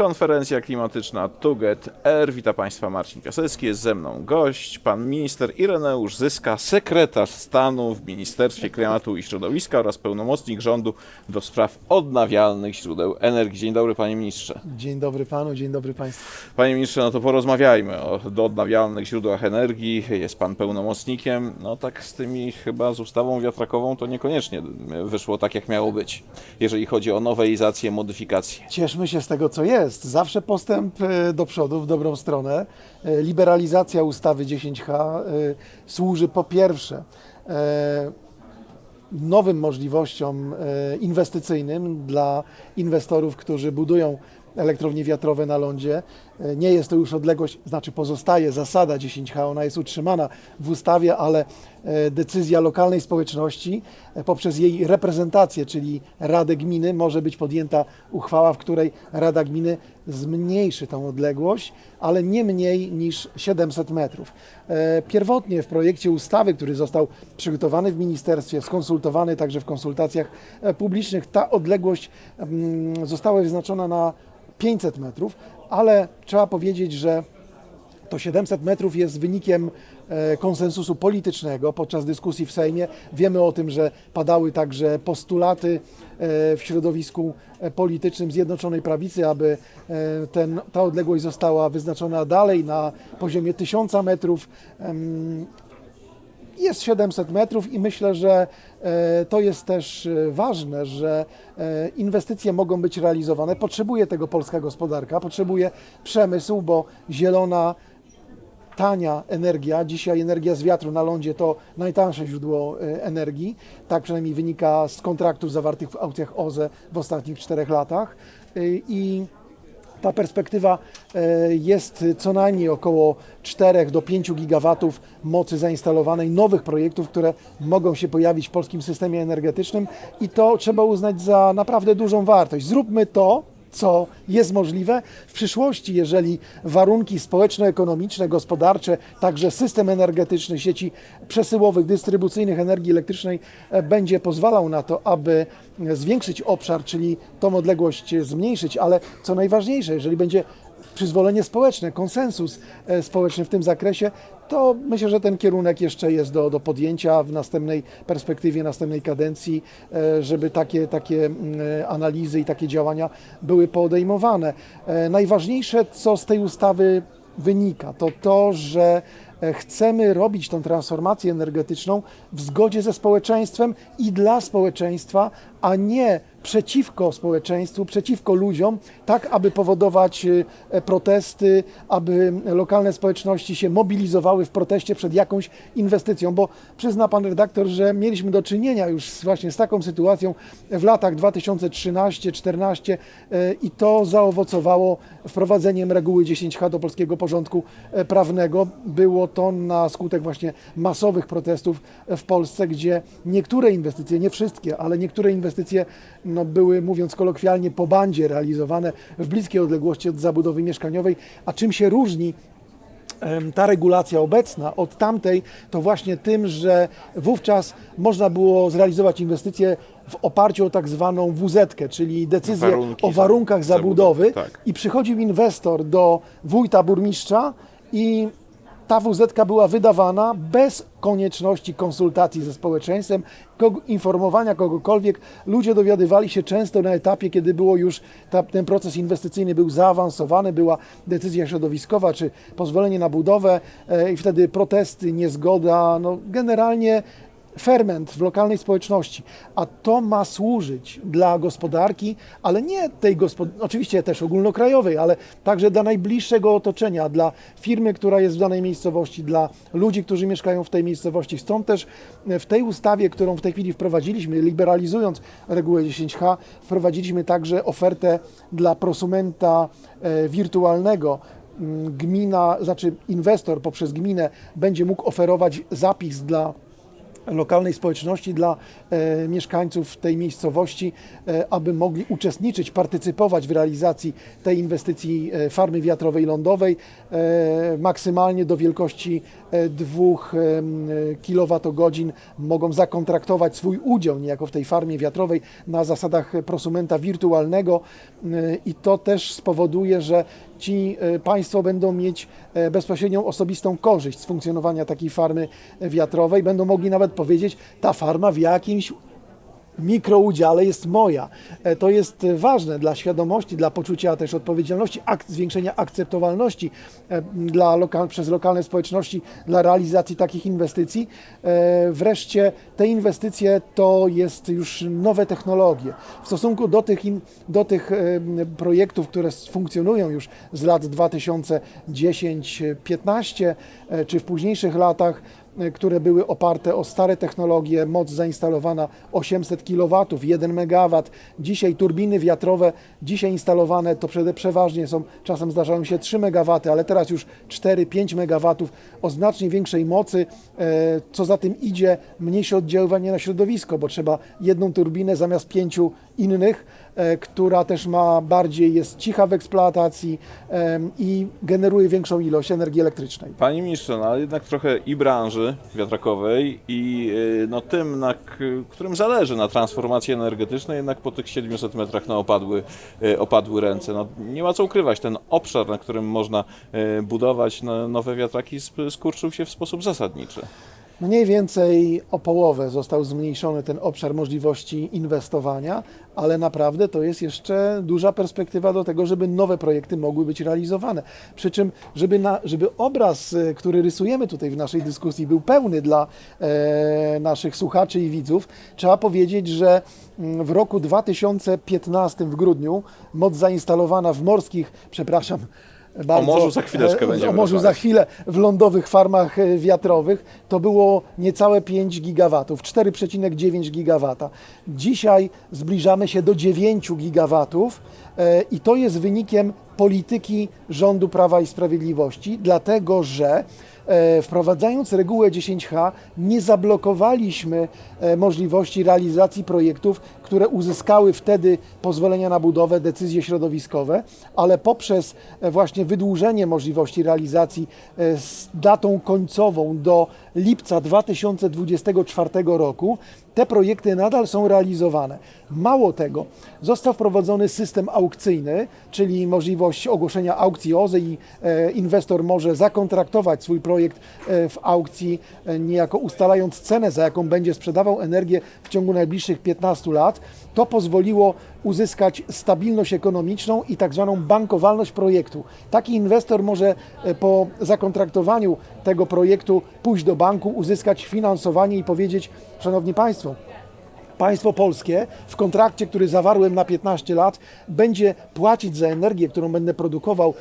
Konferencja klimatyczna Tuget Air. Witam Państwa Marcin Piasecki, jest ze mną gość, pan minister Ireneusz Zyska, sekretarz stanu w Ministerstwie Klimatu i Środowiska oraz pełnomocnik rządu do spraw odnawialnych źródeł energii. Dzień dobry panie ministrze. Dzień dobry panu, dzień dobry państwu. Panie ministrze, no to porozmawiajmy o do odnawialnych źródłach energii. Jest pan pełnomocnikiem. No tak z tymi chyba z ustawą wiatrakową to niekoniecznie wyszło tak jak miało być, jeżeli chodzi o nowelizację, modyfikację. Cieszmy się z tego, co jest. Zawsze postęp e, do przodu, w dobrą stronę. E, Liberalizacja ustawy 10H e, służy po pierwsze nowym możliwościom inwestycyjnym dla inwestorów, którzy budują elektrownie wiatrowe na lądzie. Nie jest to już odległość, znaczy pozostaje zasada 10H, ona jest utrzymana w ustawie, ale e, decyzja lokalnej społeczności e, poprzez jej reprezentację, czyli Radę Gminy, może być podjęta uchwała, w której Rada Gminy zmniejszy tą odległość, ale nie mniej niż 700 metrów. E, Pierwotnie w projekcie ustawy, który został przygotowany w ministerstwie, skonsultowany także w konsultacjach publicznych, ta odległość mm, została wyznaczona na 500 metrów, ale trzeba powiedzieć, że to 700 metrów jest wynikiem e, konsensusu politycznego podczas dyskusji w Sejmie. Wiemy o tym, że padały także postulaty e, w środowisku e, politycznym Zjednoczonej Prawicy, aby ten, ta odległość została wyznaczona dalej na poziomie 1000 metrów. Jest 700 metrów i myślę, że to jest też e, ważne, że e, inwestycje mogą być realizowane. Potrzebuje tego polska gospodarka, potrzebuje przemysł, bo zielona, tania energia, dzisiaj energia z wiatru na lądzie to najtańsze źródło e, energii. Tak przynajmniej wynika z kontraktów zawartych w aukcjach OZE w ostatnich czterech latach. E, I ta perspektywa e, jest co najmniej około 4 do 5 gigawatów mocy zainstalowanej, nowych projektów, które mogą się pojawić w polskim systemie energetycznym i to trzeba uznać za naprawdę dużą wartość. Zróbmy to, co jest możliwe. W przyszłości, jeżeli warunki społeczno-ekonomiczne, gospodarcze, także system energetyczny sieci przesyłowych, dystrybucyjnych energii elektrycznej e, będzie pozwalał na to, aby zwiększyć obszar, czyli tą odległość zmniejszyć, ale co najważniejsze, jeżeli będzie przyzwolenie społeczne, konsensus e, społeczny w tym zakresie, to myślę, że ten kierunek jeszcze jest do, do podjęcia w następnej perspektywie, następnej kadencji, e, żeby takie, takie mm, e, analizy i takie działania były podejmowane. Najważniejsze, co z tej ustawy wynika, to to, że chcemy robić tą transformację energetyczną w zgodzie ze społeczeństwem i dla społeczeństwa, a nie przeciwko społeczeństwu, przeciwko ludziom, tak aby powodować e, protesty, aby lokalne społeczności się mobilizowały w proteście przed jakąś inwestycją, bo przyzna pan redaktor, że mieliśmy do czynienia już właśnie z taką sytuacją w latach 2013-14 e, i to zaowocowało wprowadzeniem reguły 10H do polskiego porządku e, prawnego. Było to na skutek właśnie masowych protestów w Polsce, gdzie niektóre inwestycje, nie wszystkie, ale niektóre inwestycje no, były, mówiąc kolokwialnie, po bandzie realizowane w bliskiej odległości od zabudowy mieszkaniowej. A czym się różni ta regulacja obecna od tamtej, to właśnie tym, że wówczas można było zrealizować inwestycje w oparciu o tak zwaną WZ, czyli decyzję Warunki o warunkach zabudowy, zabudowy. tak. I przychodził inwestor do wójta burmistrza i ta WZ była wydawana bez konieczności konsultacji ze społeczeństwem, informowania kogokolwiek. Ludzie dowiadywali się często na etapie, kiedy było już ta, ten proces inwestycyjny był zaawansowany, była decyzja środowiskowa czy pozwolenie na budowę e, i wtedy protesty, niezgoda, no generalnie ferment w lokalnej społeczności, a to ma służyć dla gospodarki, ale nie tej gospodarki, oczywiście też ogólnokrajowej, ale także dla najbliższego otoczenia, dla firmy, która jest w danej miejscowości, dla ludzi, którzy mieszkają w tej miejscowości. Stąd też w tej ustawie, którą w tej chwili wprowadziliśmy, liberalizując regułę 10H, wprowadziliśmy także ofertę dla prosumenta e, wirtualnego, Mm, gmina, znaczy inwestor poprzez gminę będzie mógł oferować zapis dla lokalnej społeczności, dla e, mieszkańców tej miejscowości, e, aby mogli uczestniczyć, partycypować w realizacji tej inwestycji e, farmy wiatrowej lądowej maksymalnie do wielkości e, 2 kWh mogą zakontraktować swój udział niejako w tej farmie wiatrowej na zasadach prosumenta wirtualnego i to też spowoduje, że ci e, państwo będą mieć e, bezpośrednią osobistą korzyść z funkcjonowania takiej farmy wiatrowej. Będą mogli nawet powiedzieć, ta farma w jakimś mikroudziale jest moja. E, To jest ważne dla świadomości, dla poczucia też odpowiedzialności, ak- zwiększenia akceptowalności e, dla lokal, przez lokalne społeczności dla realizacji takich inwestycji. E, Wreszcie te inwestycje to jest już nowe technologie. W stosunku do tych, do tych projektów, które funkcjonują już z lat 2010-15 e, czy w późniejszych latach, które były oparte o stare technologie, moc zainstalowana 800 kW, 1 MW. Dzisiaj turbiny wiatrowe, dzisiaj instalowane to przeważnie są, czasem zdarzają się 3 MW, ale teraz już 4-5 MW o znacznie większej mocy. E, Co za tym idzie, mniejsze oddziaływanie na środowisko, bo trzeba jedną turbinę zamiast pięciu innych, e, która też ma bardziej, jest cicha w eksploatacji i generuje większą ilość energii elektrycznej. Panie ministrze, no ale jednak trochę i branży wiatrakowej i y, no tym, na którym zależy na transformacji energetycznej, jednak po tych 700 metrach no, opadły, y, opadły ręce. No, nie ma co ukrywać, ten obszar, na którym można budować no, nowe wiatraki skurczył się w sposób zasadniczy. Mniej więcej o połowę został zmniejszony ten obszar możliwości inwestowania, ale naprawdę to jest jeszcze duża perspektywa do tego, żeby nowe projekty mogły być realizowane. Przy czym, żeby, na, żeby obraz, e, który rysujemy tutaj w naszej dyskusji, był pełny dla e, naszych słuchaczy i widzów, trzeba powiedzieć, że mm, w roku 2015 w grudniu moc zainstalowana w morskich, przepraszam, bardzo, morzu za chwileczkę będziemy O morzu za chwilę w lądowych farmach e, wiatrowych to było niecałe 5 gigawatów, 4,9 gigawata. Dzisiaj zbliżamy się do 9 gigawatów e, i to jest wynikiem polityki rządu Prawa i Sprawiedliwości, dlatego że wprowadzając regułę 10H nie zablokowaliśmy e, możliwości realizacji projektów, które uzyskały wtedy pozwolenia na budowę, decyzje środowiskowe, ale poprzez e, właśnie wydłużenie możliwości realizacji e, z datą końcową do lipca 2024 roku te projekty nadal są realizowane. Mało tego, został wprowadzony system aukcyjny, czyli możliwość ogłoszenia aukcji OZE i e, inwestor może zakontraktować swój projekt e, w aukcji, e, niejako ustalając cenę, za jaką będzie sprzedawał energię w ciągu najbliższych 15 lat. To pozwoliło uzyskać stabilność ekonomiczną i tak zwaną bankowalność projektu. Taki inwestor może e, po zakontraktowaniu tego projektu pójść do banku, uzyskać finansowanie i powiedzieć: Szanowni Państwo, Państwo polskie w kontrakcie, który zawarłem na 15 lat, będzie płacić za energię, którą będę produkował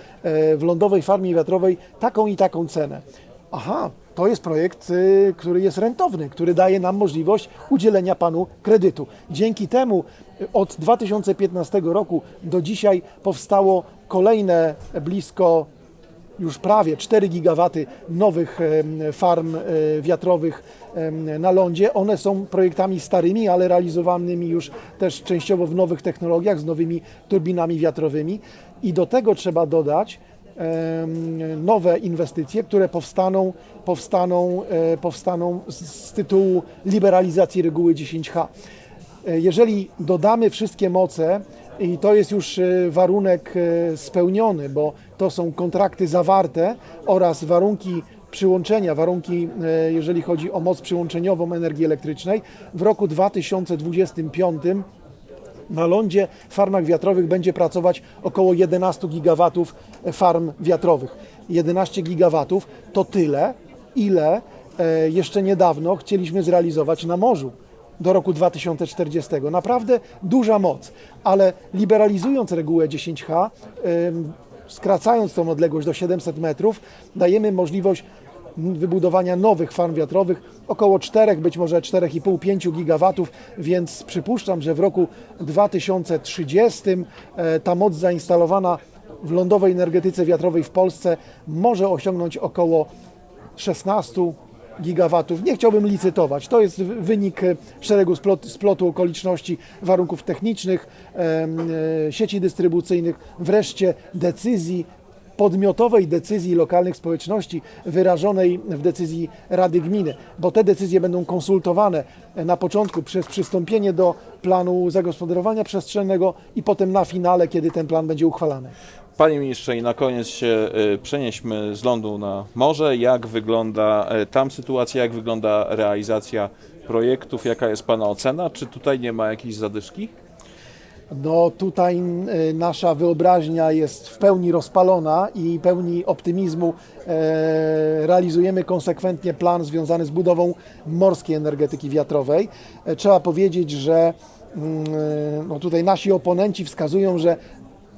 w lądowej farmie wiatrowej, taką i taką cenę. Aha, to jest projekt, y, który jest rentowny, który daje nam możliwość udzielenia panu kredytu. Dzięki temu y, od 2015 roku do dzisiaj powstało kolejne blisko już prawie 4 gigawaty nowych farm e, wiatrowych na lądzie. One są projektami starymi, ale realizowanymi już też częściowo w nowych technologiach, z nowymi turbinami wiatrowymi. I do tego trzeba dodać nowe inwestycje, które powstaną, powstaną, e, powstaną z, tytułu liberalizacji reguły 10H. E, Jeżeli dodamy wszystkie moce, i to jest już e, warunek spełniony, bo to są kontrakty zawarte oraz warunki przyłączenia, warunki, jeżeli chodzi o moc przyłączeniową energii elektrycznej, w roku 2025 na lądzie farmach wiatrowych będzie pracować około 11 gigawatów farm wiatrowych. 11 gigawatów to tyle, ile e, jeszcze niedawno chcieliśmy zrealizować na morzu do roku 2040. Naprawdę duża moc, ale liberalizując regułę 10H, em, skracając tą odległość do 700 metrów, dajemy możliwość wybudowania nowych farm wiatrowych, około 4, być może 4,5-5 gigawatów, więc przypuszczam, że w roku 2030 e, ta moc zainstalowana w lądowej energetyce wiatrowej w Polsce może osiągnąć około 16 gigawatów. Nie chciałbym licytować. To jest wy- wynik e, szeregu splot, splotu okoliczności, warunków technicznych, e, sieci dystrybucyjnych, wreszcie decyzji podmiotowej decyzji lokalnych społeczności wyrażonej w decyzji Rady Gminy, bo te decyzje będą konsultowane na początku przez przystąpienie do planu zagospodarowania przestrzennego i potem na finale, kiedy ten plan będzie uchwalany. Panie ministrze, i na koniec się y, przenieśmy z lądu na morze. Jak wygląda y, tam sytuacja, jak wygląda realizacja projektów, jaka jest Pana ocena? Czy tutaj nie ma jakiejś zadyszki? No tutaj y, nasza wyobraźnia jest w pełni rozpalona i pełni optymizmu e, realizujemy konsekwentnie plan związany z budową morskiej energetyki wiatrowej. E, Trzeba powiedzieć, że mm, no tutaj nasi oponenci wskazują, że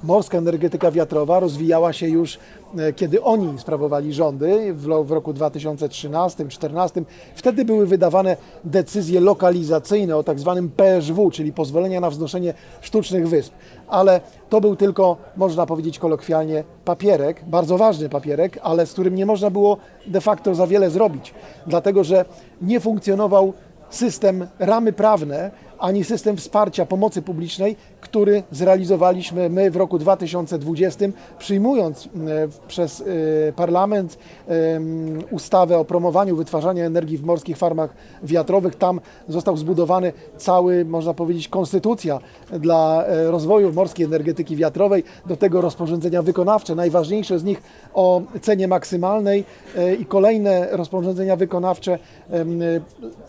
morska energetyka wiatrowa rozwijała się już e, kiedy oni sprawowali rządy w, roku 2013-2014. Wtedy były wydawane decyzje lokalizacyjne o tak zwanym PSW, czyli pozwolenia na wznoszenie sztucznych wysp. Ale to był tylko, można powiedzieć kolokwialnie, papierek, bardzo ważny papierek, ale z którym nie można było de facto za wiele zrobić, dlatego że nie funkcjonował system ramy prawne, ani system wsparcia pomocy publicznej, który zrealizowaliśmy my w roku 2020, przyjmując e, przez e, parlament ustawę o promowaniu wytwarzania energii w morskich farmach wiatrowych. Tam został zbudowany cały, można powiedzieć, konstytucja dla e, rozwoju morskiej energetyki wiatrowej, do tego rozporządzenia wykonawcze, najważniejsze z nich o cenie maksymalnej i kolejne rozporządzenia wykonawcze.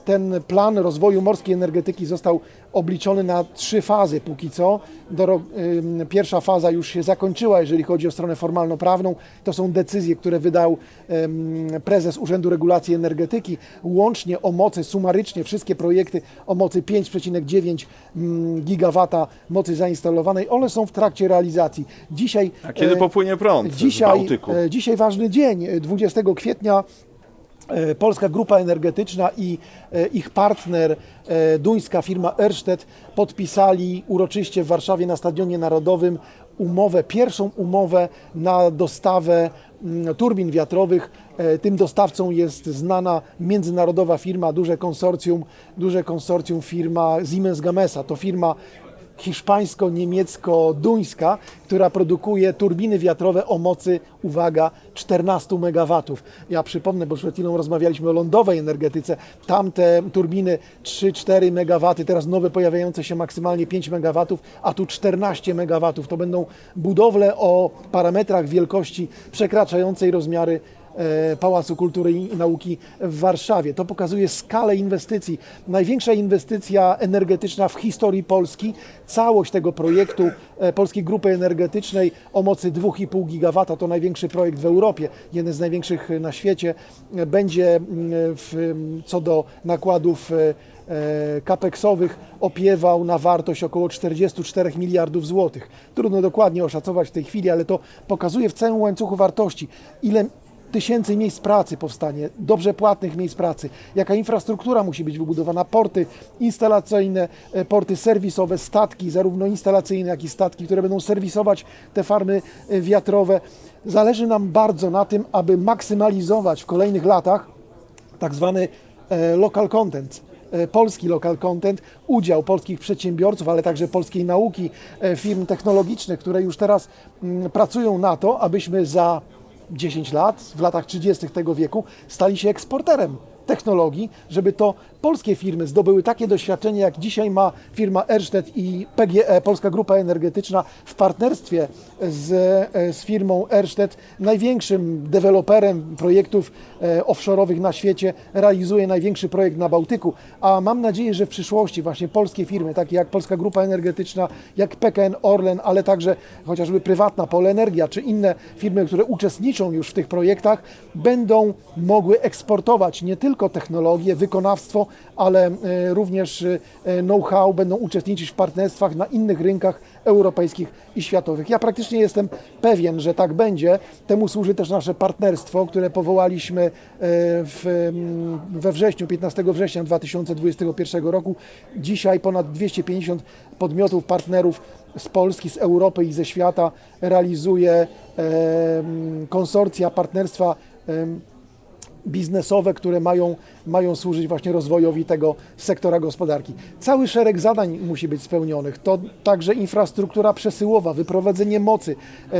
Ten plan rozwoju morskiej energetyki został obliczony na trzy fazy póki co. Do, ym, pierwsza faza już się zakończyła, jeżeli chodzi o stronę formalno-prawną. To są decyzje, które wydał ym, prezes Urzędu Regulacji Energetyki. Łącznie o mocy, sumarycznie wszystkie projekty o mocy 5,9 mm, gigawata mocy zainstalowanej, one są w trakcie realizacji. Dzisiaj A kiedy e, popłynie prąd z Dzisiaj, Bałtyku? e, dzisiaj ważny dzień, e, 20 kwietnia e, Polska Grupa Energetyczna i e, ich partner, e, duńska firma Ørsted, podpisali uroczyście w Warszawie na Stadionie Narodowym umowę, pierwszą umowę na dostawę mm, turbin wiatrowych. E, Tym dostawcą jest znana międzynarodowa firma, duże konsorcjum, duże konsorcjum firma Siemens Gamesa. To firma hiszpańsko-niemiecko-duńska, która produkuje turbiny wiatrowe o mocy, uwaga, 14 MW. Ja przypomnę, bo przed chwilą rozmawialiśmy o lądowej energetyce. Tamte turbiny 3-4 MW, teraz nowe pojawiające się maksymalnie 5 MW, a tu 14 MW. To będą budowle o parametrach wielkości przekraczającej rozmiary Pałacu Kultury i Nauki w Warszawie. To pokazuje skalę inwestycji. Największa inwestycja energetyczna w historii Polski. Całość tego projektu e, Polskiej Grupy Energetycznej o mocy 2,5 gigawata to największy projekt w Europie, jeden z największych na świecie. E, Będzie mm, w, co do nakładów e, e, kapeksowych opiewał na wartość około 44 miliardów złotych. Trudno dokładnie oszacować w tej chwili, ale to pokazuje w całym łańcuchu wartości, ile tysięcy miejsc pracy powstanie, dobrze płatnych miejsc pracy, jaka infrastruktura musi być wybudowana, porty instalacyjne, e, porty serwisowe, statki, zarówno instalacyjne, jak i statki, które będą serwisować te farmy e, wiatrowe. Zależy nam bardzo na tym, aby maksymalizować w kolejnych latach tak zwany e, local content, polski local content, udział polskich przedsiębiorców, ale także polskiej nauki, firm technologicznych, które już teraz mm, pracują na to, abyśmy za 10 lat, w latach 30. tego wieku, stali się eksporterem technologii, żeby to polskie firmy zdobyły takie doświadczenie, jak dzisiaj ma firma Ørsted i PGE, Polska Grupa Energetyczna, w partnerstwie z, e, z firmą Ørsted, największym deweloperem projektów e, offshore'owych na świecie, realizuje największy projekt na Bałtyku. A mam nadzieję, że w przyszłości właśnie polskie firmy, takie jak Polska Grupa Energetyczna, jak PKN Orlen, ale także chociażby prywatna Polenergia, czy inne firmy, które uczestniczą już w tych projektach, będą mogły eksportować nie tylko technologię, wykonawstwo, ale e, również e, know-how, będą uczestniczyć w partnerstwach na innych rynkach europejskich i światowych. Ja praktycznie jestem pewien, że tak będzie. Temu służy też nasze partnerstwo, które powołaliśmy e, w, we wrześniu, 15 września 2021 roku. Dzisiaj ponad 250 podmiotów, partnerów z Polski, z Europy i ze świata realizuje konsorcja partnerstwa biznesowe, które mają, mają służyć właśnie rozwojowi tego sektora gospodarki. Cały szereg zadań musi być spełnionych. To także infrastruktura przesyłowa, wyprowadzenie mocy e,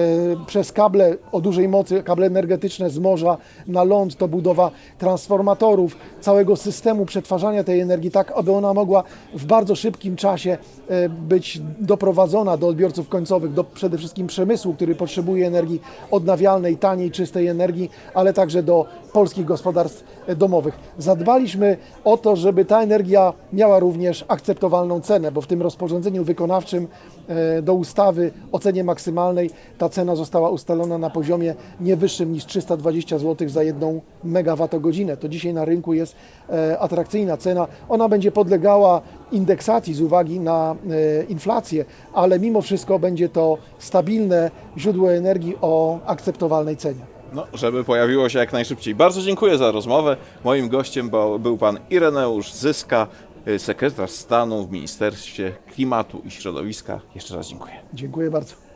przez kable o dużej mocy, kable energetyczne z morza na ląd, to budowa transformatorów, całego systemu przetwarzania tej energii, tak aby ona mogła w bardzo szybkim czasie e, być doprowadzona do odbiorców końcowych, do przede wszystkim przemysłu, który potrzebuje energii odnawialnej, taniej, czystej energii, ale także do polskich gospodarstw domowych. Zadbaliśmy o to, żeby ta energia miała również akceptowalną cenę, bo w tym rozporządzeniu wykonawczym e, do ustawy o cenie maksymalnej ta cena została ustalona na poziomie nie wyższym niż 320 zł za jedną megawattogodzinę. To dzisiaj na rynku jest e, atrakcyjna cena. Ona będzie podlegała indeksacji z uwagi na e, inflację, ale mimo wszystko będzie to stabilne źródło energii o akceptowalnej cenie. No, żeby pojawiło się jak najszybciej. Bardzo dziękuję za rozmowę. Moim gościem był, pan Ireneusz Zyska, y, sekretarz stanu w Ministerstwie Klimatu i Środowiska. Jeszcze raz dziękuję. Dziękuję bardzo.